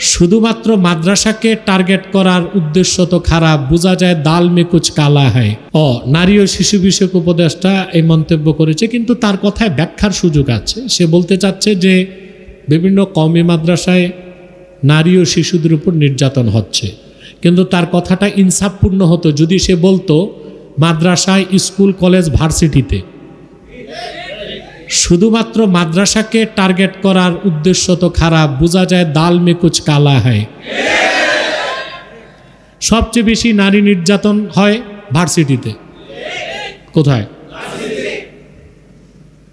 শুধুমাত্র মাদ্রাসাকে টার্গেট করার উদ্দেশ্য তো খারাপ, বোঝা যায় দাল মেকুচ কালা হয়। ও নারী ও শিশু বিষয়ক উপদেষ্টা এই মন্তব্য করেছে, কিন্তু তার কথায় ব্যাখ্যার সুযোগ আছে। সে বলতে চাচ্ছে যে, বিভিন্ন কমে মাদ্রাসায় নারী ও শিশুদের উপর নির্যাতন হচ্ছে। কিন্তু তার কথাটা ইনসাফপূর্ণ হতো যদি সে বলতো, মাদ্রাসায় স্কুল, কলেজ, ভার্সিটিতে শুধুমাত্র মাদ্রাসাকে টার্গেট করার উদ্দেশ্য তো খারাপ, বোঝা যায় দাল মেকুচ কালা হয়। সবচেয়ে বেশি নারী নির্যাতন হয় ভার্সিটিতে। কোথায়?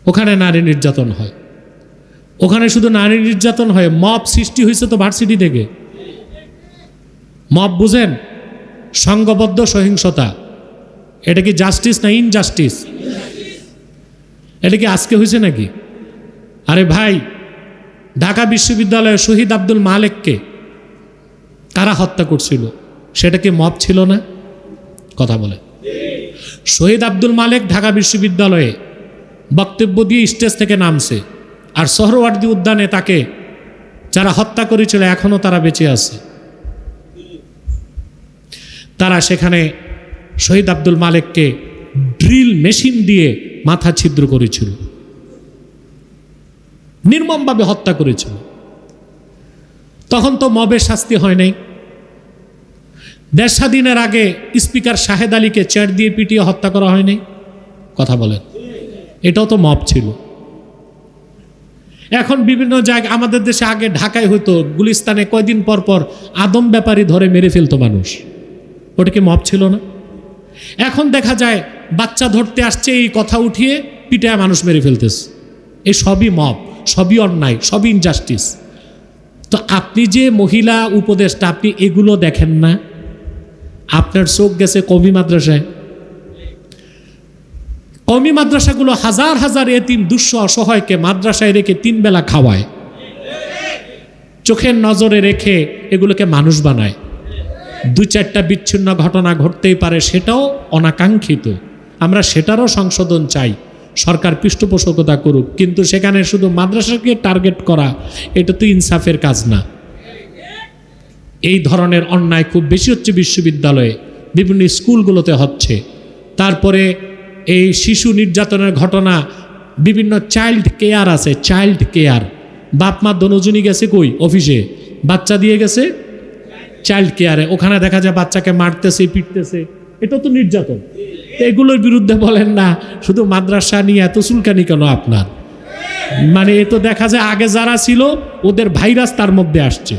ওখানে নারী নির্যাতন হয়। ওখানে শুধু নারী নির্যাতন হয়, মব সৃষ্টি হয়েছে তো ভার্সিটি থেকে। মব বুঝেন সংঘবদ্ধ সহিংসতা। এটা কি জাস্টিস না ইনজাস্টিস এটা কি আজকে হয়েছে নাকি? আরে ভাই, ঢাকা বিশ্ববিদ্যালয়ে শহীদ আব্দুল মালেককে কারা হত্যা করছিল? সেটা কি মব ছিল না? কথা বলে। শহীদ আব্দুল মালেক ঢাকা বিশ্ববিদ্যালয়ে বক্তব্য দিয়ে স্টেজ থেকে নামছে আর সোহরওয়ার্দী উদ্যানে তাকে যারা হত্যা করেছিল এখনও তারা বেঁচে আছে। তারা সেখানে শহীদ আব্দুল মালেককে ড্রিল মেশিন দিয়ে মাথা ছিদ্র করেছিল। নির্মমভাবে হত্যা করেছিল। তখন তো মবের শাস্তি হয় নাই। দেড় স্বাধীনের আগে স্পিকার শাহেদ আলীকে চেয়ার দিয়ে পিটিয়ে হত্যা করা হয়নি কথা বলেন। এটাও তো মব ছিল। এখন বিভিন্ন জায়গায় আমাদের দেশে আগে ঢাকায় হতো গুলিস্তানে কয়দিন পর পর আদম ব্যাপারী ধরে মেরে ফেলতো মানুষ। ওটা কি মব ছিল না? এখন দেখা যায় বাচ্চা ধরতে আসছে, এই কথা উঠিয়ে পিটায় মানুষ মেরে ফেলতেছে। এই সবই মব, সবই অন্যায়, সবই ইনজাস্টিস তো আপনি যে মহিলা উপদেশটা আপনি এগুলো দেখেন না? আপনার চোখ গেছে কমি মাদ্রাসায়। কমি মাদ্রাসাগুলো হাজার হাজার এতিম দুঃস্ব অসহায়কে মাদ্রাসায় রেখে তিন বেলা খাওয়ায়। চোখের নজরে রেখে এগুলোকে মানুষ বানায়। দু চারটা বিচ্ছিন্ন ঘটনা ঘটতেই পারে, সেটাও অনাকাঙ্ক্ষিত। আমরা সেটারও সংশোধন চাই। সরকার পৃষ্ঠপোষকতা করুক, কিন্তু সেখানে শুধু মাদ্রাসাকে টার্গেট করা, এটা তো ইনসাফের কাজ না। এই ধরনের অন্যায় খুব বেশি হচ্ছে বিশ্ববিদ্যালয়ে, বিভিন্ন স্কুলগুলোতে হচ্ছে। তারপরে এই শিশু নির্যাতনের ঘটনা, বিভিন্ন চাইল্ড কেয়ার আছে চাইল্ড কেয়ার বাপ মা দনোজনই গেছে কই? অফিসে। বাচ্চা দিয়ে গেছে? চাইল্ড কেয়ারে ওখানে দেখা যায় বাচ্চাকে মারতেছে, পিটতেছে। এটা তো নির্যাতন। এগুলোর বিরুদ্ধে বলেন না, শুধু মাদ্রাসা নিয়ে এত চুলকানি কেন আপনার? মানে এ তো দেখা যায় আগে যারা ছিল, ওদের ভাইরাস তার মধ্যে আসছে।